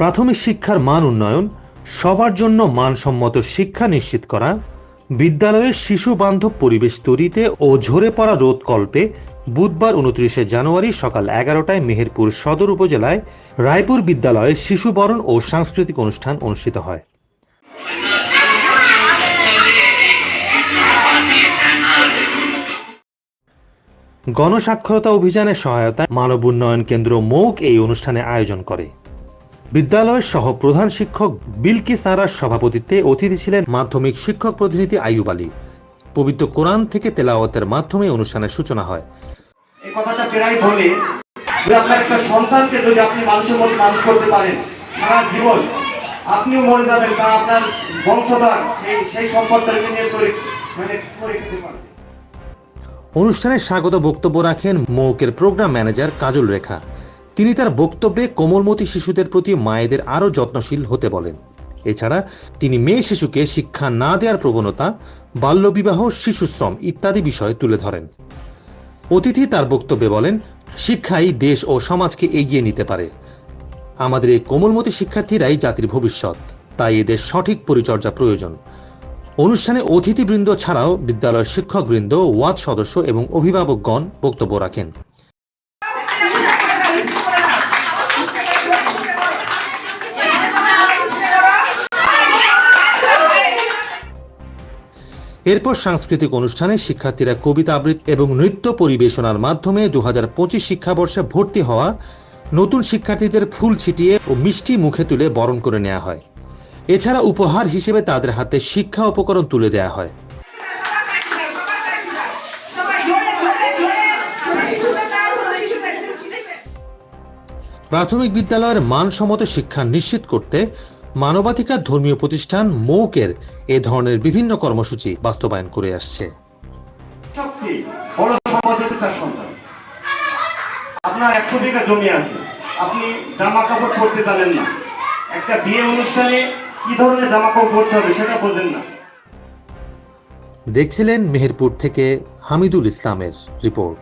প্রাথমিক শিক্ষার মান উন্নয়ন, সবার জন্য মানসম্মত শিক্ষা নিশ্চিত করা, বিদ্যালয়ের শিশু বান্ধব পরিবেশ তৈরিতে ও ঝরে পড়া রোধ কল্পে বুধবার উনত্রিশে জানুয়ারি সকাল এগারোটায় মেহেরপুর সদর উপজেলায় রায়পুর বিদ্যালয়ে শিশু বরণ ও সাংস্কৃতিক অনুষ্ঠান অনুষ্ঠিত হয়। গণসাক্ষরতা অভিযানের সহায়তায় মানব উন্নয়ন কেন্দ্র মৌক এই অনুষ্ঠানে আয়োজন করে। বিদ্যালয়ের সহ প্রধান শিক্ষক বিলকি সারার সভাপতিত্বে অতিথি ছিলেন মাধ্যমিক শিক্ষক প্রতিনিধি আইয়ুব আলী। পবিত্র কোরআন থেকে তেলাওয়াতের মাধ্যমে অনুষ্ঠানের সূচনা হয়। এই কথাটা প্রায় বলি যে আপনার একটা সন্তানকে যদি আপনি মানুষের মানুষ করতে পারেন সারা জীবন আপনিও মরে যাবেন আপনার বংশধর সেই সেই সম্পদটাকে নিয়ে তৈরি মানে করে খেতে পারবে। অনুষ্ঠানে স্বাগত বক্তব্য রাখেন মৌকের প্রোগ্রাম ম্যানেজার কাজল রেখা। তিনি তার বক্তব্যে কোমলমতি শিশুদের প্রতি মায়েদের আরও যত্নশীল হতে বলেন। এছাড়া তিনি মেয়ে শিশুকে শিক্ষা না দেওয়ার প্রবণতা, বাল্যবিবাহ, শিশুশ্রম ইত্যাদি বিষয় তুলে ধরেন। অতিথি তার বক্তব্যে বলেন, শিক্ষাই দেশ ও সমাজকে এগিয়ে নিতে পারে। আমাদের এই কোমলমতি শিক্ষার্থীরাই জাতির ভবিষ্যৎ। তাই এদের সঠিক পরিচর্যা প্রয়োজন। অনুষ্ঠানে অতিথিবৃন্দ ছাড়াও বিদ্যালয়ের শিক্ষকবৃন্দ ওয়াদ সদস্য এবং অভিভাবকগণ বক্তব্য রাখেন। এরপর সাংস্কৃতিক অনুষ্ঠানে শিক্ষার্থীরা কবিতা আবৃত্তি এবং নৃত্য পরিবেশনার মাধ্যমে দুহাজার পঁচিশ শিক্ষাবর্ষে ভর্তি হওয়া নতুন শিক্ষার্থীদের ফুল ছিটিয়ে ও মিষ্টি মুখে তুলে বরণ করে নেওয়া হয়। এছাড়া উপহার হিসেবে তাদের হাতে শিক্ষা উপকরণ তুলে দেওয়া হয়। প্রাথমিক বিদ্যালয়ের মানসম্মত শিক্ষা নিশ্চিত করতে মানবাধিকার ধর্মীয় প্রতিষ্ঠান মৌকের এ ধরনের বিভিন্ন কর্মসূচি বাস্তবায়ন করে আসছে। আপনার একশো বিঘা জমি আছে আপনি জামা কাপড় পরতে জানেন না। একটা বিয়ে অনুষ্ঠানে কি ধরনের জামা কাপড় পরতে হবে সেটা না। দেখছিলেন মেহেরপুর থেকে হামিদুল ইসলামের রিপোর্ট।